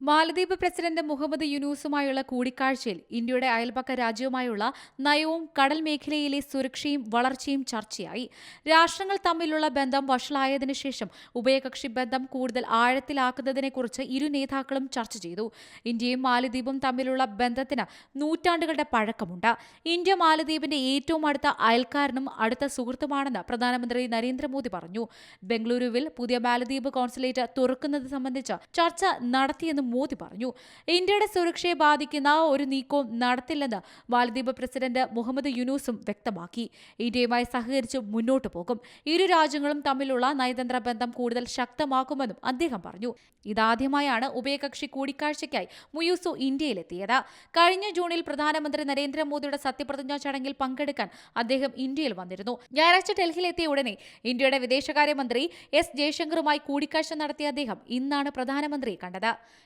മാലദ്വീപ് president Muhammad യുനൂസുമായുള്ള കൂടിക്കാഴ്ചയിൽ ഇന്ത്യയുടെ അയൽപക്ക രാജ്യവുമായുള്ള നയവും കടൽ മേഖലയിലെ സുരക്ഷയും വളർച്ചയും ചർച്ചയായി. രാഷ്ട്രങ്ങൾ തമ്മിലുള്ള ബന്ധം വഷളായതിനു ശേഷം ഉഭയകക്ഷി ബന്ധം കൂടുതൽ ആഴത്തിലാക്കുന്നതിനെക്കുറിച്ച് ഇരു നേതാക്കളും ചർച്ച ചെയ്തു. ഇന്ത്യയും മാലദ്വീപും തമ്മിലുള്ള ബന്ധത്തിന് നൂറ്റാണ്ടുകളുടെ പഴക്കമുണ്ട്. ഇന്ത്യ മാലദ്വീപിന്റെ ഏറ്റവും അടുത്ത അയൽക്കാരനും അടുത്ത സുഹൃത്തുമാണെന്ന് പ്രധാനമന്ത്രി നരേന്ദ്രമോദി പറഞ്ഞു. ബംഗളൂരുവിൽ പുതിയ മാലദ്വീപ് കോൺസുലേറ്റ് തുറക്കുന്നത് സംബന്ധിച്ച് ചർച്ച നടത്തിയെന്ന് മോദി പറഞ്ഞു. ഇന്ത്യയുടെ സുരക്ഷയെ ബാധിക്കുന്ന ഒരു നീക്കവും നടത്തില്ലെന്ന് മാലദ്വീപ് പ്രസിഡന്റ് മുഹമ്മദ് യുനൂസും വ്യക്തമാക്കി. ഇന്ത്യയുമായി സഹകരിച്ച് മുന്നോട്ടു പോകും. ഇരു രാജ്യങ്ങളും തമ്മിലുള്ള നയതന്ത്ര ബന്ധം കൂടുതൽ ശക്തമാക്കുമെന്നും അദ്ദേഹം പറഞ്ഞു. ഇതാദ്യമായാണ് ഉഭയകക്ഷി കൂടിക്കാഴ്ചയ്ക്കായി മുയൂസു ഇന്ത്യയിലെത്തിയത്. കഴിഞ്ഞ ജൂണിൽ പ്രധാനമന്ത്രി നരേന്ദ്രമോദിയുടെ സത്യപ്രതിജ്ഞാ ചടങ്ങിൽ പങ്കെടുക്കാൻ അദ്ദേഹം ഇന്ത്യയിൽ വന്നിരുന്നു. ഞായറാഴ്ച ഡൽഹിയിലെത്തിയ ഉടനെ ഇന്ത്യയുടെ വിദേശകാര്യമന്ത്രി എസ് ജയശങ്കറുമായി കൂടിക്കാഴ്ച നടത്തിയ അദ്ദേഹം ഇന്നാണ് പ്രധാനമന്ത്രിയെ കണ്ടത്.